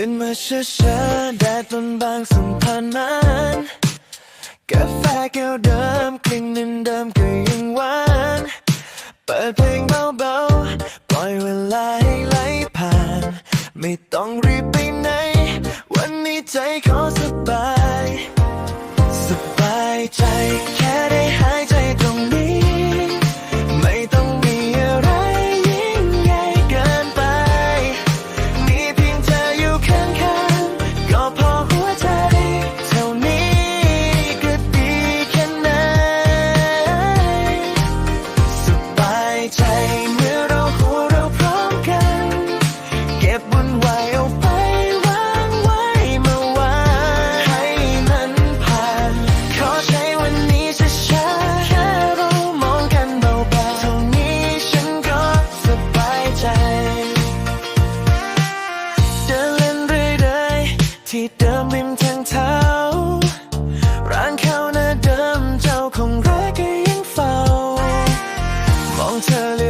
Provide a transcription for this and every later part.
ช้าช้าๆแดดต้นบางสัมพันธ์มันกาแฟแก้วเดิมกลิ่นดินเดิมก็ยังหวานเปิดเพลงเบาๆปล่อยเวลาให้ไหลผ่าน ไม่ต้องรีบไปไหน วันนี้ใจขอสบาย สบายใจ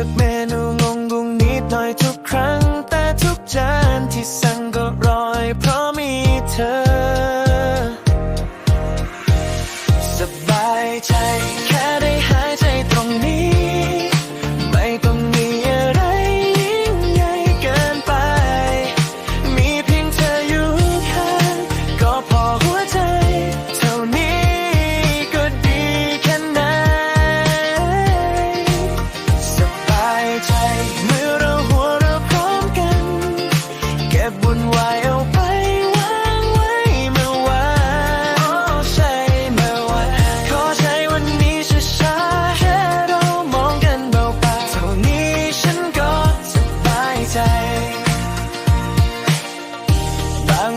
Man. me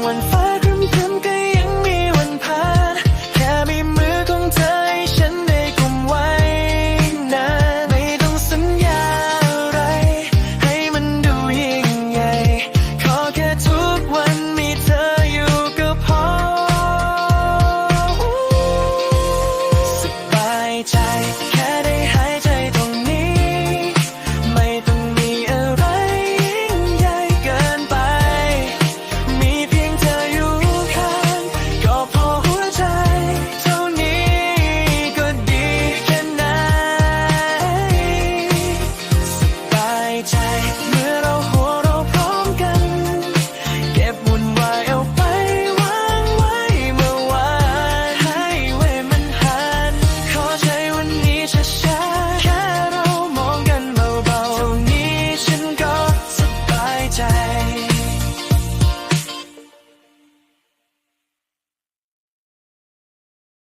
One. finds ใจ